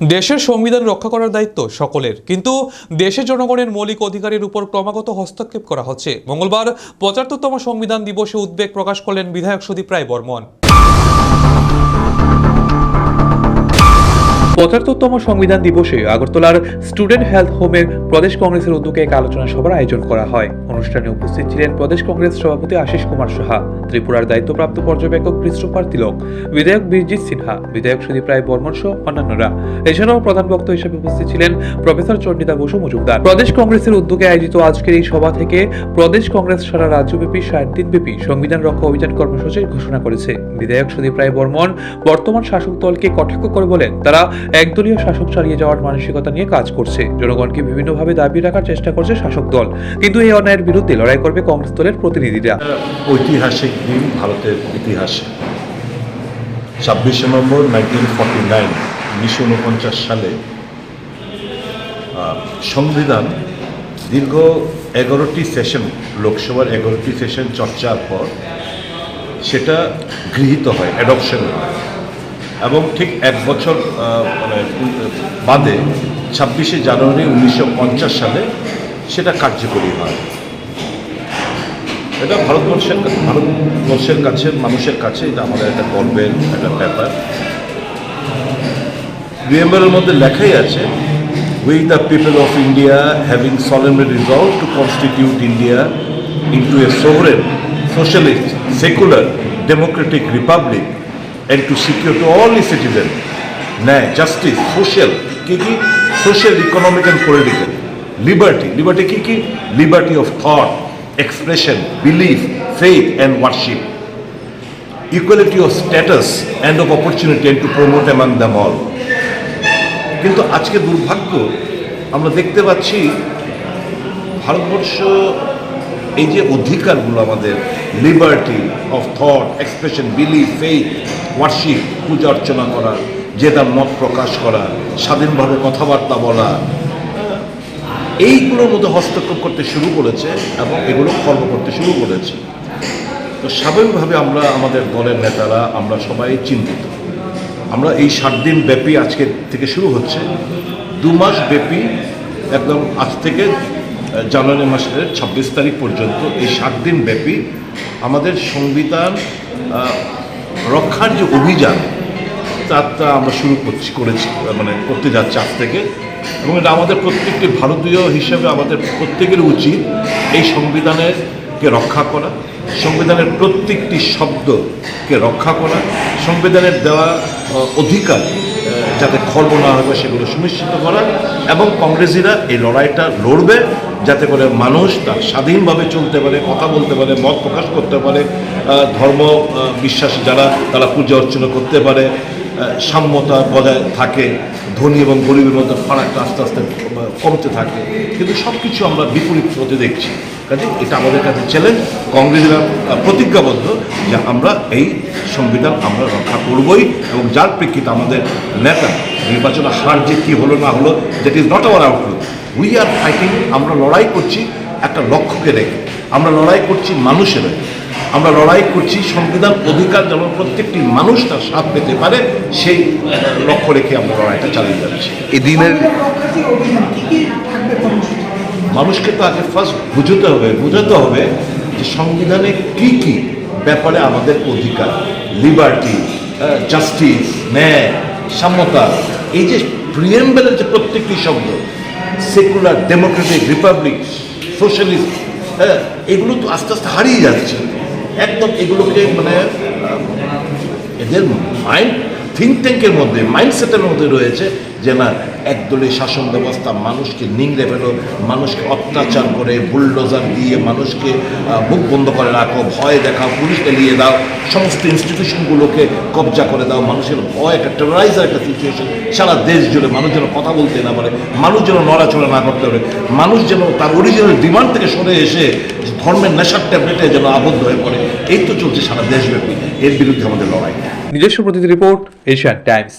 দেশের সংবিধান রক্ষা করার দায়িত্ব সকলের। কিন্তু দেশের জনগণের মৌলিক অধিকারের উপর ক্রমাগত হস্তক্ষেপ করা হচ্ছে। মঙ্গলবার পঁচাত্তরতম সংবিধান দিবসে উদ্বেগ প্রকাশ করলেন বিধায়ক সুদীপ রায় বর্মন। পঁচাত্তরতম সংবিধান দিবসে আগরতলার স্টুডেন্ট হেলথ হোমের প্রদেশ কংগ্রেসের উদ্যোগে এক আলোচনা সভার আয়োজন করা হয়। অনুষ্ঠানে উপস্থিত ছিলেন প্রদেশ কংগ্রেস সভাপতি আশিস কুমার সাহা, ত্রিপুরার দায়িত্বপ্রাপ্ত পর্যবেক্ষক কৃষ্ণপাল তিলক, বিধায়ক বীরজিৎ সিনহা, বিধায়ক সুদীপ রায় বর্মন সহ অন্যান্যরা। এছাড়াও প্রধান বক্তা হিসেবে উপস্থিত ছিলেন প্রফেসর চন্ডিতা বসু মজুমদার। প্রদেশ কংগ্রেসের উদ্যোগে আয়োজিত আজকের এই সভা থেকে প্রদেশ কংগ্রেস সারা রাজ্যব্যাপী ষাট দিনব্যাপী সংবিধান রক্ষা অভিযান কর্মসূচির ঘোষণা করেছে। বিধায়ক সুদীপ রায় বর্মন বর্তমান শাসক দলকে কটাক্ষ করে বলেন, তারা একদলীয় শাসক চালিয়ে যাওয়ার মানসিকতা নিয়ে কাজ করছে। জনগণকে বিভিন্নভাবে দাবি রাখার চেষ্টা করছে শাসক দল। কিন্তু এই অন্যায়ের বিরুদ্ধে লড়াই করবে কংগ্রেস দলের প্রতিনিধিরা। ঐতিহাসিক দিন ভারতের ইতিহাসে। ছাব্বিশে নম্বর নাইনটিন ফর্টি নাইন, উনিশশো উনপঞ্চাশ সালে সংবিধান দীর্ঘ এগারোটি সেশন, লোকসভার এগারোটি সেশন চর্চার পর সেটা গৃহীত হয় অ্যাডপশন হয়। এবং ঠিক এক বছর মানে বাদে ছাব্বিশে জানুয়ারি উনিশশো পঞ্চাশ সালে সেটা কার্যকরী হয়। এটা ভারতবর্ষের ভারতবর্ষের কাছে মানুষের কাছে এটা আমাদের একটা গর্বের একটা ব্যাপার। প্রিয়েম্বলের মধ্যে লেখাই আছে we the people of India having solemnly resolved to constitute India into a sovereign, socialist secular democratic republic and to secure to all its citizens ন্যায় জাস্টিস সোশ্যাল কি কি social economic and political liberty liberty কি কি liberty of thought expression, belief, faith, and worship. Equality of status and of opportunity and to promote among them all. কিন্তু আজকে দুর্ভাগ্য আমরা দেখতে পাচ্ছি ভারতবর্ষ এই যে অধিকারগুলো আমাদের liberty of thought expression belief faith worship পূজা অর্চনা করা তার মত প্রকাশ করা, স্বাধীনভাবে কথাবার্তা বলা, এইগুলোর মধ্যে হস্তক্ষেপ করতে শুরু করেছে এবং এগুলো খর্ব করতে শুরু করেছে। তো স্বাভাবিকভাবে আমরা, আমাদের দলের নেতারা, আমরা সবাই চিন্তিত। আমরা এই সাত দিন ব্যাপী আজকে থেকে শুরু হচ্ছে। দু মাস ব্যাপী একদম আজ থেকে জানুয়ারি মাসের ছাব্বিশ তারিখ পর্যন্ত এই সাত দিন ব্যাপী আমাদের সংবিধান রক্ষার যে অভিযান, তারটা আমরা শুরু করছি, করেছি মানে করতে যাচ্ছি আজ থেকে। এবং এটা আমাদের প্রত্যেকটি ভারতীয় হিসেবে আমাদের প্রত্যেকের উচিত এই সংবিধানেরকে রক্ষা করা, সংবিধানের প্রত্যেকটি শব্দকে রক্ষা করা, সংবিধানের দেওয়া অধিকার যাতে খর্ব না হবে সেগুলো সুনিশ্চিত করা, এবং কংগ্রেসিরা এই লড়াইটা লড়বে। যাতে করে মানুষ তার স্বাধীনভাবে চলতে পারে, কথা বলতে পারে, মত প্রকাশ করতে পারে ধর্ম বিশ্বাসী যারা তারা পূজা অর্চনা করতে পারে সাম্যতা বজায় থাকে, ধনী এবং গরিবের মধ্যে ফারাকটা আস্তে আস্তে কমতে থাকে। কিন্তু সব কিছু আমরা বিপরীত হতে দেখছি। কাজে এটা আমাদের কাছে চ্যালেঞ্জ কংগ্রেসরা প্রতিজ্ঞাবদ্ধ যে আমরা এই সংবিধান আমরা রক্ষা করবই এবং যার প্রেক্ষিতে আমাদের নেতা নির্বাচনে হার যে কী হলো না হলো that is not our outlook we are fighting আমরা লড়াই করছি একটা লক্ষ্যকে রেখে। আমরা লড়াই করছি মানুষের আমরা লড়াই করছি সংবিধান অধিকার যেন প্রত্যেকটি মানুষ তার স্বাদ পেতে পারে সেই লক্ষ্য রেখে আমরা লড়াইটা চালিয়ে যাচ্ছি। এই দিনের রক্ষার্থী অভিযান কি কি থাকবে কর্মসূচি মানুষকে তো আগে ফার্স্ট বুঝতে হবে বোঝাতে হবে যে সংবিধানে কি কি ব্যাপারে আমাদের অধিকার। লিবার্টি জাস্টিস ন্যায় সাম্যতা এই যে প্রিয়েম্বেলের যে প্রত্যেকটি শব্দ সেকুলার ডেমোক্রেটিক রিপাবলিক সোশ্যালিস্ট হ্যাঁ এগুলো তো আস্তে আস্তে হারিয়ে যাচ্ছে। একদম এগুলোকে মানে এদের মাইন্ড থিঙ্ক ট্যাঙ্কের মধ্যে মাইন্ডসেটের মধ্যে রয়েছে যে না একদলীয় শাসন ব্যবস্থা মানুষকে নিংড়ে ফেলো, মানুষকে অত্যাচার করে, বুলডোজার দিয়ে মানুষকে মুখ বন্ধ করে রাখো, ভয় দেখাও, পুলিশ এলিয়ে দাও, সমস্ত ইনস্টিটিউশনগুলোকে কবজা করে দাও, মানুষের ভয়, একটা টেরোরাইজার একটা সিচুয়েশন সারা দেশ জুড়ে মানুষ যেন কথা বলতে না পারে, মানুষ যেন নড়াচড়া না করতে পারে, মানুষ যেন তার অরিজিনাল ডিমান্ড থেকে সরে এসে ধর্মের নেশার ট্যাবলেটে যেন আবদ্ধ হয়ে পড়ে। এই তো চলছে সারা দেশব্যাপী, এর বিরুদ্ধে আমাদের লড়াই। নিজস্ব প্রতিনিধি রিপোর্ট এশিয়ান টাইমস